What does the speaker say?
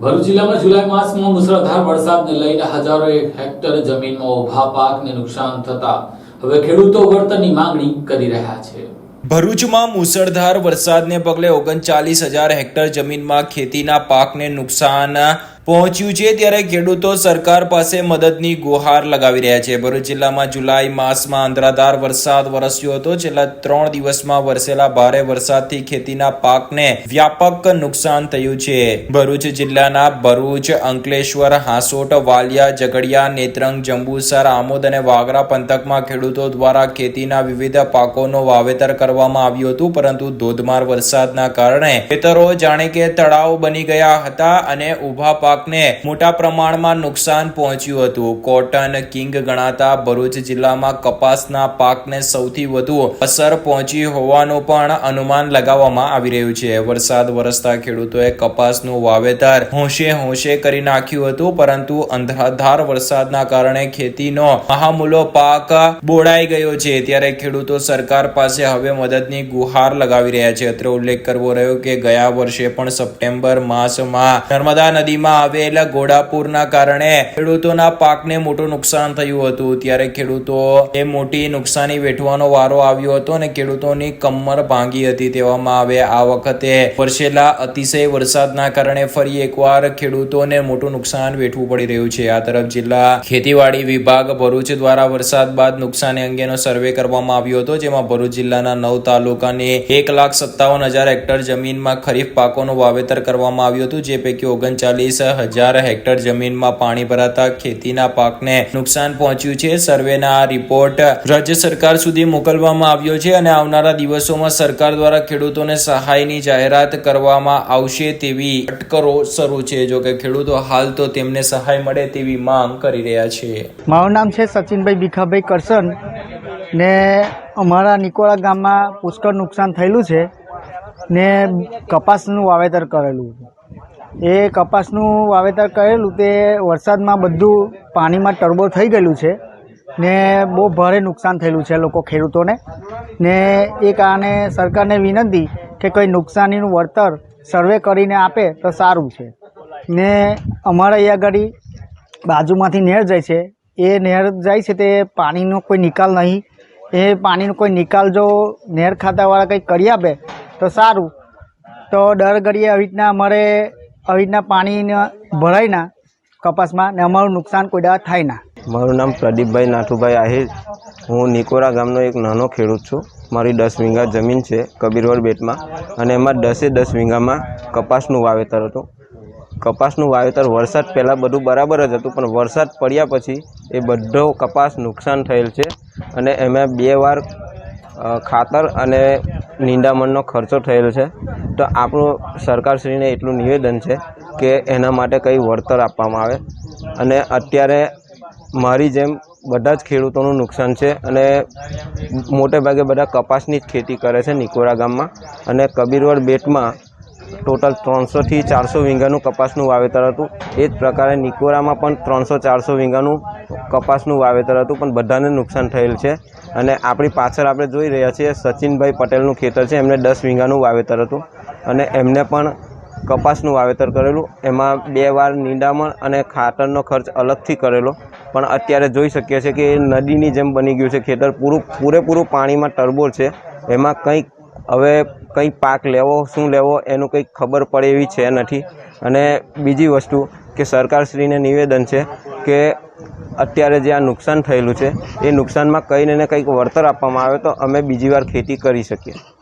ભરૂચ જિલ્લામાં જુલાઈ માસમાં મુસળધાર વરસાદને લઈને હજારો હેક્ટર જમીનમાં ઊભા પાકને નુકસાન થતા હવે ખેડૂતો વળતરની માંગણી કરી રહ્યા છે. ભરૂચમાં મુસળધાર વરસાદને પગલે ઓગણચાલીસ હજાર હેક્ટર જમીનમાં ખેતીના પાકને નુકસાન પહોંચ્યું છે ત્યારે ખેડૂતો સરકાર પાસે મદદની ગુહાર લગાવી રહ્યા છે. ભરૂચ જિલ્લામાં જુલાઈ માસમાં અંધરાધાર વરસાદ વરસ્યો હતો. છેલ્લા ત્રણ દિવસમાં વરસેલા ભારે વરસાદથી ખેતીના પાકને વ્યાપક નુકસાન થયું છે. ભરૂચ જિલ્લાના ભરૂચ, અંકલેશ્વર, હાંસોટ, વાલિયા, ઝઘડિયા, નેત્રંગ, જંબુસર, આમોદ અને વાગરા પંથકમાં ખેડૂતો દ્વારા ખેતીના વિવિધ પાકોનો વાવેતર કરવામાં આવ્યું હતું, પરંતુ ધોધમાર વરસાદના કારણે ખેતરો જાણે કે તળાવ બની ગયા હતા અને ઊભા પાકને મોટા પ્રમાણમાં નુકસાન પહોંચ્યું હતું. કોટન કિંગ ગણાતા ભરૂચ જિલ્લામાં કપાસના પાકને સૌથી વધુ અસર પહોંચી હોવાનું પણ અનુમાન લગાવવામાં આવી રહ્યું છે. વરસાદ વરસતા ખેડૂતોએ કપાસનું વાવેતર હોંશે હોંશે કરી નાખ્યું હતું, પરંતુ અંધાધાર વરસાદના કારણે ખેતીનો મહામૂલો પાક બોળાઈ ગયો છે. ત્યારે ખેડૂતો સરકાર પાસે હવે મદદની ગુહાર લગાવી રહ્યા છે. અત્રે ઉલ્લેખ કરવો રહ્યો કે ગયા વર્ષે પણ સપ્ટેમ્બર માસમાં નર્મદા નદીમાં આવેલ ઘોડાપુરના કારણે ખેડૂતોના પાકને મોટું નુકસાન થયું હતું. ત્યારે ખેડૂતો એ મોટી નુકસાની વેઠવાનો વારો આવ્યો હતો અને ખેડૂતોની કમર ભાંગી હતી. તેવામાં આવે આ વખતે વરસેલા અતિશય વરસાદના કારણે ફરી એકવાર ખેડૂતોને મોટું નુકસાન વેઠવું પડી રહ્યું છે. આ તરફ જિલ્લા ખેતીવાડી વિભાગ ભરૂચ દ્વારા વરસાદ બાદ નુકસાની અંગેનો સર્વે કરવામાં આવ્યો હતો, જેમાં ભરૂચ જિલ્લાના નવ તાલુકાની એક લાખ સત્તાવન હજાર હેક્ટર જમીનમાં ખરીફ પાકોનું વાવેતર કરવામાં આવ્યું હતું, જે પૈકી ઓગણચાલીસ હજાર હેક્ટર જમીનમાં પાણી ભરાતા ખેતીના પાકને નુકસાન પહોંચ્યું છે. સર્વેના આ રિપોર્ટ રાજ્ય સરકાર સુધી મોકલવામાં આવ્યો છે અને આવનારા દિવસોમાં સરકાર દ્વારા ખેડૂતોને સહાયની જાહેરાત કરવામાં આવશે તેવી અટકરો શરૂ છે. જો કે ખેડૂતો હાલ તો તેમને સહાય મળે તેવી માંગ કરી રહ્યા છે. મારું નામ છે સચિનભાઈ ભીખાભાઈ કરસન ને અમારા નિકોળા ગામમાં પુષ્કળ નુકસાન થયેલું છે ને કપાસનું વાવેતર કરેલું એ કપાસનું વાવેતર કરેલું તે વરસાદમાં બધું પાણીમાં ટરબો થઈ ગયેલું છે ને બહુ ભારે નુકસાન થયેલું છે લોકો ખેડૂતોને. ને એ કારણે સરકારને વિનંતી કે કોઈ નુકસાનીનું વળતર સર્વે કરીને આપે તો સારું છે. ને અમારા અહીંયા આગળ બાજુમાંથી નહેર જાય છે. એ નહેર જાય છે તે પાણીનો કોઈ નિકાલ નહીં એ પાણીનો કોઈ નિકાલ જો નહેર ખાતાવાળા કંઈક કરી આપે, તો સારું. તો દર ઘડીએ આવી રીતના અમારે આવી રીતના પાણી ભરાય ના કપાસમાં ને અમારું નુકસાન કોઈ દાવા થાય ના. મારું નામ પ્રદીપભાઈ નાથુભાઈ આહિર. હું નિકોરા ગામનો એક નાનો ખેડૂત છું. મારી દસ વીંગા જમીન છે કબીરવડ બેટમાં અને એમાં દસે દસ વીંગામાં કપાસનું વાવેતર હતું. કપાસનું વાવેતર વરસાદ પહેલાં બધું બરાબર જ હતું, પણ વરસાદ પડ્યા પછી એ બધો કપાસ નુકસાન થયેલ છે. અને એમાં બે વાર ખાતર અને નિંદામણનો ખર્ચો થયેલો છે. તો આપણું સરકારશ્રીને એટલું નિવેદન છે કે એના માટે કંઈ વળતર આપવામાં આવે. અને અત્યારે મારી જેમ બધા જ ખેડૂતોનું નુકસાન છે અને મોટે ભાગે બધા કપાસની જ ખેતી કરે છે નિકોરા ગામમાં. અને કબીરવડ બેટમાં ટોટલ ત્રણસોથી ચારસો વીંગાનું કપાસનું વાવેતર હતું. એ જ પ્રકારે નિકોરામાં પણ ત્રણસો ચારસો વીઘાનું કપાસનું વાવેતર હતું, પણ બધાને નુકસાન થયેલ છે. અને આપણી પાછળ આપણે જોઈ રહ્યા છીએ, સચિનભાઈ પટેલનું ખેતર છે, એમને દસ વીંગાનું વાવેતર હતું. અને એમને પણ કપાસનું વાવેતર કરેલું. એમાં બે વાર નીંદામણ અને ખાતરનો ખર્ચ અલગથી કરેલો. પણ અત્યારે જોઈ શકીએ છીએ કે એ નદીની જેમ બની ગયું છે. ખેતર પૂરું, પૂરેપૂરું પાણીમાં ટરબોળ છે. એમાં કંઈક હવે કંઈ પાક લેવો, શું લેવો, એનું કંઈક ખબર પડે એવી છે નથી. અને બીજી વસ્તુ કે સરકારશ્રીને નિવેદન છે કે અત્યારે જે આ નુકસાન થયેલું છે, એ નુકસાનમાં કંઈને કંઈક વળતર આપવામાં આવે તો અમે બીજી વાર ખેતી કરી શકીએ.